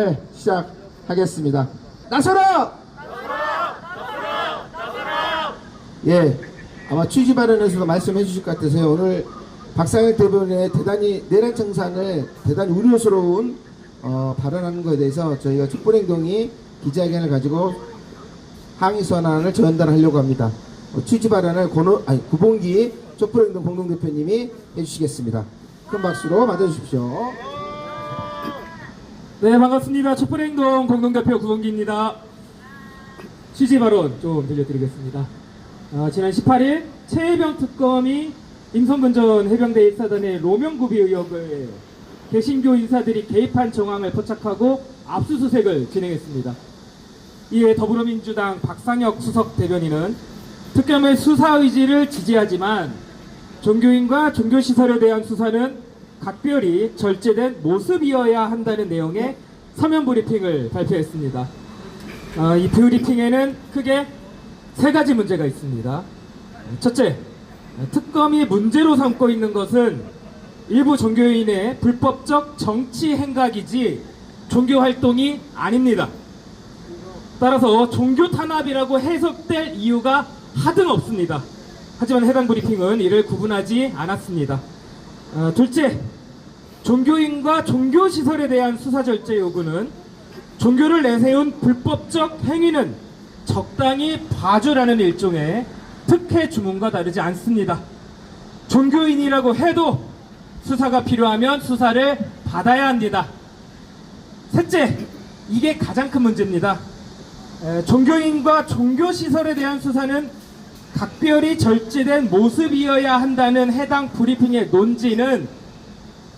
네, 시작하겠습니다. 나서라! 예, 아마 취지 발언에서도 말씀해 주실 것 같아서요. 오늘 박상혁 대변인의 대단히 내란 청산을 대단히 우려스러운 어, 발언하는 것에 대해서 저희가 촛불행동이 기자회견을 가지고 항의 선언을 전달하려고 합니다. 어, 취지 발언을 고노, 아니, 구봉기 촛불행동 공동대표님이 해주시겠습니다. 큰 박수로 맞아주십시오. 네 반갑습니다. 촛불행동 공동대표 구봉기입니다. 취지 발언 좀 들려드리겠습니다. 아, 지난 18일 최혜병 특검이 임성근 전 해병대 1사단의 로명구비 의혹을 개신교 인사들이 개입한 정황을 포착하고 압수수색을 진행했습니다. 이에 더불어민주당 박상혁 수석 대변인은 특검의 수사 의지를 지지하지만 종교인과 종교시설에 대한 수사는 각별히 절제된 모습이어야 한다는 내용의 서면 브리핑을 발표했습니다. 아, 이 브리핑에는 크게 세 가지 문제가 있습니다. 첫째, 특검이 문제로 삼고 있는 것은 일부 종교인의 불법적 정치 행각이지 종교 활동이 아닙니다. 따라서 종교 탄압이라고 해석될 이유가 하등 없습니다. 하지만 해당 브리핑은 이를 구분하지 않았습니다. 어, 둘째, 종교인과 종교시설에 대한 수사 절제 요구는 종교를 내세운 불법적 행위는 적당히 봐주라는 일종의 특혜 주문과 다르지 않습니다. 종교인이라고 해도 수사가 필요하면 수사를 받아야 합니다. 셋째, 이게 가장 큰 문제입니다. 에, 종교인과 종교시설에 대한 수사는 각별히 절제된 모습이어야 한다는 해당 브리핑의 논지는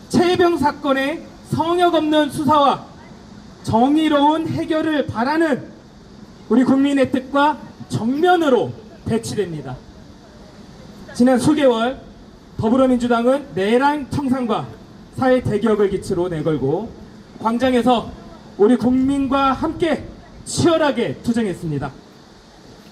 최병 사건의 성역 없는 수사와 정의로운 해결을 바라는 우리 국민의 뜻과 정면으로 배치됩니다. 지난 수개월 더불어민주당은 내란 청산과 사회 대격을 기치로 내걸고 광장에서 우리 국민과 함께 치열하게 투쟁했습니다.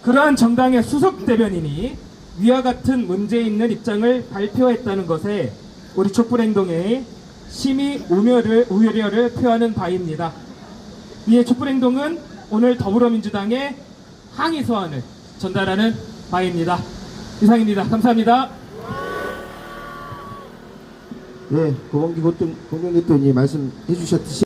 그러한 정당의 수석 대변인이 위와 같은 문제 있는 입장을 발표했다는 것에 우리 촛불행동에 심히 우려를, 우려를 표하는 바입니다. 이에 촛불행동은 오늘 더불어민주당의 항의 소환을 전달하는 바입니다. 이상입니다. 감사합니다. 네, 고봉기 공동대표님 말씀해 주셨듯이